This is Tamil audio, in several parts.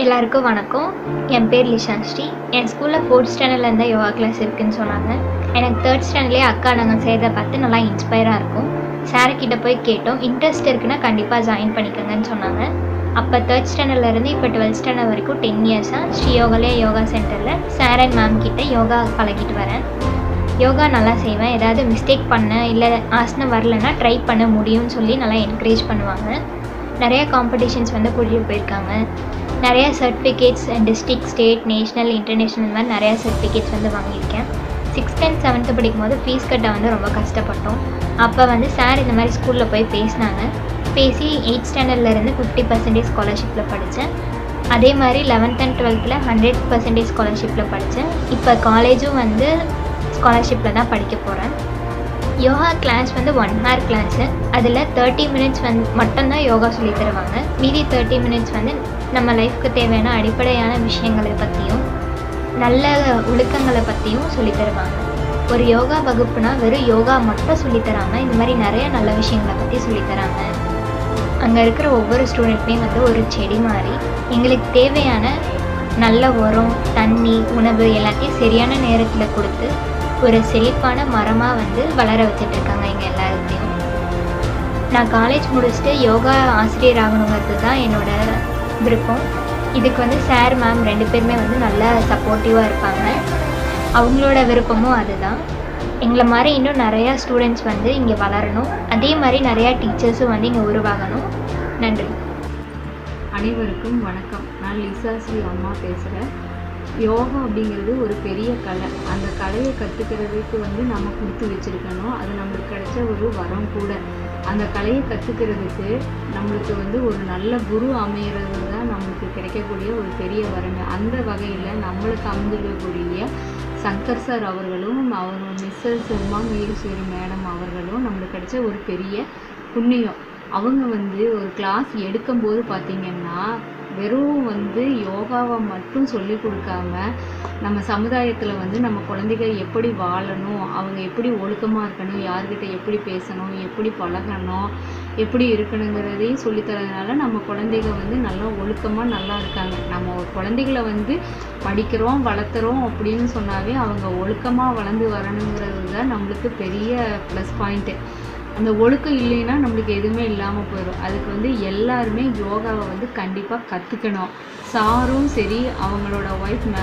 எல்லாருக்கும் வணக்கம். என் பேர் லிஷாஸ்ரீ என் ஸ்கூலில் ஃபோர்த் ஸ்டாண்டர்ட்லேருந்து யோகா கிளாஸ் இருக்குன்னு சொன்னாங்க. எனக்கு தேர்ட் ஸ்டாண்டர்ட்லேயே அக்கா நாங்கள் செய்கிறத பார்த்து நல்லா இன்ஸ்பயராக இருக்கும். சார்கிட்ட போய் கேட்டோம். இன்ட்ரெஸ்ட் இருக்குன்னா கண்டிப்பாக ஜாயின் பண்ணிக்கோங்கன்னு சொன்னாங்க. அப்போ தேர்ட் ஸ்டாண்டர்ட்லேருந்து இப்போ டுவெல்த் ஸ்டாண்டர்ட் வரைக்கும் டென் இயர்ஸாக ஸ்ரீ யோகாலயா யோகா சென்டரில் சார் அண்ட் மேம் கிட்டே யோகா பழகிட்டு வரேன். யோகா நல்லா செய்வேன். ஏதாவது மிஸ்டேக் பண்ண இல்லை ஆசனம் வரலன்னா ட்ரை பண்ண முடியும்னு சொல்லி நல்லா என்கரேஜ் பண்ணுவாங்க. நிறைய காம்படிஷன்ஸ் வந்து கூட்டிகிட்டு போயிருக்காங்க. நிறைய certificates district state national international இந்த மாதிரி நிறையா சர்டிஃபிகேட்ஸ் வந்து வாங்கியிருக்கேன். சிக்ஸ்த் அண்ட் செவன்த்து படிக்கும் போது ஃபீஸ் கட்ட வந்து ரொம்ப கஷ்டப்பட்டோம். அப்போ வந்து சார் இந்த மாதிரி ஸ்கூலில் போய் பேசினாங்க. பேசி எயிட் ஸ்டாண்டர்ட்லேருந்து ஃபிஃப்டி பர்சன்டேஜ் ஸ்காலர்ஷிப்பில் படித்தேன் அதே மாதிரி லெவன்த் அண்ட் டுவெல்த்தில் ஹண்ட்ரட் பர்சன்டேஜ் ஸ்காலர்ஷிப்பில் படித்தேன் இப்போ காலேஜும் வந்து ஸ்காலர்ஷிப்பில் தான் படிக்க போகிறேன் யோகா கிளாஸ் வந்து ஒன் ஹவர் கிளாஸு அதில் தேர்ட்டி மினிட்ஸ் வந்து மட்டும்தான் யோகா சொல்லி தருவாங்க. மீதி தேர்ட்டி மினிட்ஸ் வந்து நம்ம லைஃப்க்கு தேவையான அடிப்படையான விஷயங்களை பற்றியும் நல்ல ஒழுக்கங்களை பற்றியும் சொல்லித்தருவாங்க ஒரு யோகா வகுப்புனா வெறும் யோகா மட்டும் சொல்லி தராமல் இந்த மாதிரி நிறைய நல்ல விஷயங்களை பற்றி சொல்லித்தராங்க அங்கே இருக்கிற ஒவ்வொரு ஸ்டூடெண்ட்டுமே வந்து ஒரு செடி மாதிரி எங்களுக்கு தேவையான நல்ல உரம் தண்ணி உணவு எல்லாத்தையும் சரியான நேரத்தில் கொடுத்து ஒரு செழிப்பான மரமாக வந்து வளர வச்சுட்ருக்காங்க எங்கள் எல்லாத்தையும் நான் காலேஜ் முடிச்சுட்டு யோகா ஆசிரியர் ஆகணுங்கிறது தான் என்னோட விருப்பம் இதுக்கு வந்து சார் மேம் ரெண்டு பேருமே வந்து நல்லா சப்போர்ட்டிவாக இருப்பாங்க. அவங்களோட விருப்பமும் அதுதான். எங்களை மாதிரி இன்னும் நிறையா ஸ்டூடெண்ட்ஸ் வந்து இங்கே வளரணும். அதே மாதிரி நிறையா டீச்சர்ஸும் வந்து இங்கே உருவாகணும். நன்றி. அனைவருக்கும் வணக்கம். நான் லிசாஸ்ரீ அம்மா பேசுகிறேன் யோகா அப்படிங்கிறது ஒரு பெரிய கலை. அந்த கலையை கற்றுக்கிறதுக்கு வந்து நம்ம கொடுத்து வச்சுருக்கணும். அது நம்மளுக்கு கிடைச்ச ஒரு வரம் கூட. அந்த கலையை கற்றுக்கிறதுக்கு நம்மளுக்கு வந்து ஒரு நல்ல குரு அமைகிறது தான் நம்மளுக்கு கிடைக்கக்கூடிய ஒரு பெரிய வரமே. அந்த வகையில் நம்மளுக்கு அமைஞ்சிருக்கக்கூடிய சங்கர் சார் அவர்களும் அவர் மிஸ்ஸஸ் உமா மகேஸ்வரி மேடம் அவர்களும் நம்மளுக்கு கிடைச்ச ஒரு பெரிய புண்ணியம். அவங்க வந்து ஒரு கிளாஸ் எடுக்கும்போது பார்த்திங்கன்னா வெறும் வந்து யோகாவை மட்டும் சொல்லி கொடுக்காம நம்ம சமுதாயத்தில் வந்து நம்ம குழந்தைகள் எப்படி வாழணும் அவங்க எப்படி ஒழுக்கமாக இருக்கணும் யார்கிட்ட எப்படி பேசணும் எப்படி பழகணும் எப்படி இருக்கணுங்கிறதையும் சொல்லித்தரதுனால நம்ம குழந்தைகள் வந்து நல்லா ஒழுக்கமாக நல்லா இருக்காங்க. நம்ம ஒரு குழந்தைகளை வந்து படிக்கிறோம் வளர்த்துறோம் அப்படின்னு சொன்னாவே அவங்க ஒழுக்கமாக வளர்ந்து வரணுங்கிறது தான் நம்மளுக்கு பெரிய ப்ளஸ் பாயிண்ட்டு அந்த ஒழுக்கம் இல்லைன்னா நம்மளுக்கு எதுவுமே இல்லாமல் போயிடும். அதுக்கு வந்து எல்லாருமே யோகாவை வந்து கண்டிப்பாக கற்றுக்கணும் சாரும் சரி அவங்களோட ஒய்ஃப் மே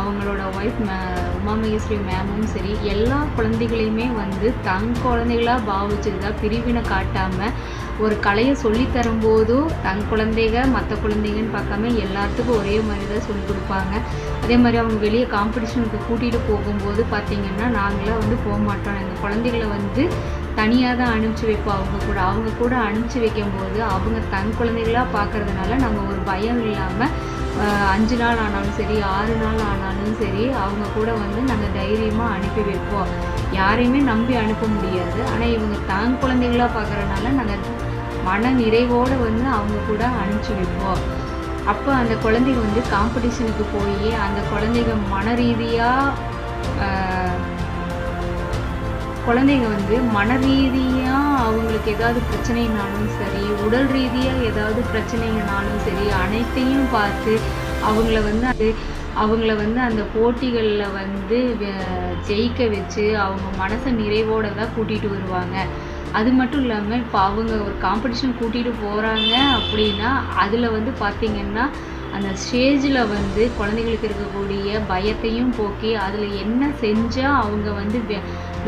அவங்களோட ஒய்ஃப் மே உமாமகேஸ்வரி மேமும் சரி எல்லா குழந்தைகளையுமே வந்து தங் குழந்தைகளாக பாவிச்சுட்டு தான் பிரிவினை காட்டாமல் ஒரு கலையை சொல்லி தரும்போதும் தன் குழந்தைங்க மற்ற குழந்தைங்கன்னு பார்க்காம எல்லாத்துக்கும் ஒரே மாதிரி தான் சொல்லி கொடுப்பாங்க. அதே மாதிரி அவங்க வெளியே காம்படிஷனுக்கு கூட்டிகிட்டு போகும்போது பார்த்திங்கன்னா நாங்களாம் வந்து போக மாட்டோம். எங்கள் குழந்தைகளை வந்து தனியாக தான் அனுப்பிச்சி வைப்போம். அவங்க கூட அவங்க கூட அனுப்பிச்சி வைக்கும்போது அவங்க தன் குழந்தைகளாக பார்க்கறதுனால நம்ம ஒரு பயம் இல்லாமல் அஞ்சு நாள் ஆனாலும் சரி ஆறு நாள் ஆனாலும் சரி அவங்க கூட வந்து நாங்கள் தைரியமாக அனுப்பி வைப்போம். யாரையுமே நம்பி அனுப்ப முடியாது. ஆனால் இவங்க தான் குழந்தைகளாக பார்க்குறதுனால நாங்கள் மன நிறைவோடு வந்து அவங்க கூட அனுப்பிச்சி வைப்போம். அப்போ அந்த குழந்தைங்க வந்து காம்படிஷனுக்கு போய் அந்த குழந்தைங்க மன ரீதியாக குழந்தைங்க வந்து மன ரீதியாக அவங்களுக்கு ஏதாவது பிரச்சனைனாலும் சரி உடல் ரீதியாக ஏதாவது பிரச்சனைகள்னாலும் சரி அனைத்தையும் பார்த்து அவங்கள வந்து அது அவங்கள வந்து அந்த போட்டிகளில் வந்து ஜெயிக்க வச்சு அவங்க மனசை நிறைவோடு தான் கூட்டிகிட்டு வருவாங்க. அது மட்டும் இல்லாமல் இப்போ அவங்க ஒரு காம்படிஷன் கூட்டிகிட்டு போகிறாங்க அப்படின்னா அதில் வந்து பார்த்திங்கன்னா அந்த ஸ்டேஜில் வந்து குழந்தைங்களுக்கு இருக்கக்கூடிய பயத்தையும் போக்கி அதில் என்ன செஞ்சால் அவங்க வந்து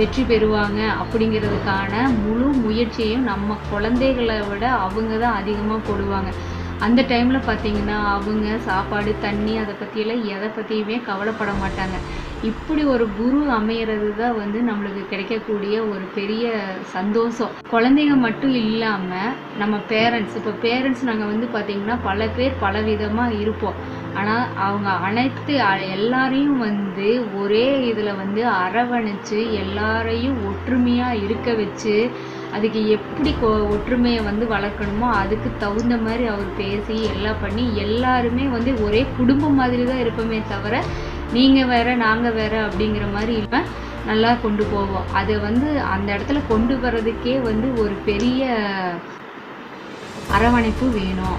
வெற்றி பெறுவாங்க அப்படிங்கிறதுக்கான முழு முயற்சியையும் நம்ம குழந்தைகளை விட அவங்க தான் அதிகமாக போடுவாங்க. அந்த டைமில் பார்த்திங்கன்னா அவங்க சாப்பாடு தண்ணி அதை பற்றியெல்லாம் எதை பற்றியுமே கவலைப்பட மாட்டாங்க. இப்படி ஒரு குரு அமையிறது தான் வந்து நம்மளுக்கு கிடைக்கக்கூடிய ஒரு பெரிய சந்தோஷம். குழந்தைங்க மட்டும் இல்லாமல் நம்ம பேரண்ட்ஸ் இப்போ பேரண்ட்ஸ் நாங்கள் வந்து பார்த்திங்கன்னா பல பேர் பல விதமாக இருப்போம். ஆனால் அவங்க அனைத்து எல்லாரையும் வந்து ஒரே இதில் வந்து அரவணைச்சு எல்லாரையும் ஒற்றுமையாக இருக்க வச்சு அதுக்கு எப்படி கொ ஒற்றுமையை வந்து வளர்க்கணுமோ அதுக்கு தகுந்த மாதிரி அவர் பேசி எல்லாம் பண்ணி எல்லாருமே வந்து ஒரே குடும்பம் மாதிரி தான் இருப்போமே தவிர நீங்கள் வேற நாங்கள் வேற அப்படிங்கிற மாதிரி இல்லை. நல்லா கொண்டு போவோம். அதை வந்து அந்த இடத்துல கொண்டு வர்றதுக்கே வந்து ஒரு பெரிய அரவணைப்பு வேணும்.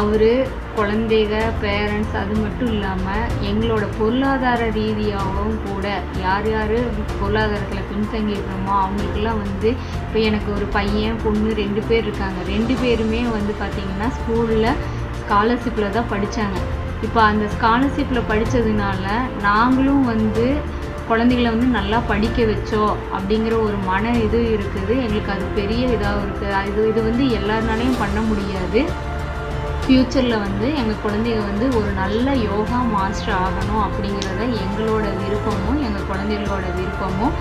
அவர் குழந்தைக பேரண்ட்ஸ் அது மட்டும் இல்லாமல் எங்களோட பொருளாதார ரீதியாகவும் கூட யார் யார் பொருளாதாரத்தில் பின்தங்கி இருக்கிறோமோ அவங்களுக்கெல்லாம் வந்து இப்போ எனக்கு ஒரு பையன் பொண்ணு ரெண்டு பேர் இருக்காங்க. ரெண்டு பேருமே வந்து பார்த்திங்கன்னா ஸ்கூலில் ஸ்காலர்ஷிப்பில் தான் படித்தாங்க இப்போ அந்த ஸ்காலர்ஷிப்பில் படித்ததுனால நாங்களும் வந்து குழந்தைகளை வந்து நல்லா படிக்க வச்சோம் அப்படிங்கிற ஒரு மன இது இருக்குது. எங்களுக்கு அது பெரிய இதாக இருக்குது அது இது வந்து எல்லாருனாலையும் பண்ண முடியாது. ஃப்யூச்சரில் வந்து எங்கள் குழந்தைங்க வந்து ஒரு நல்ல யோகா மாஸ்டர் ஆகணும் அப்படிங்கிறத எங்களோட விருப்பமும் எங்கள் குழந்தைகளோட விருப்பமும்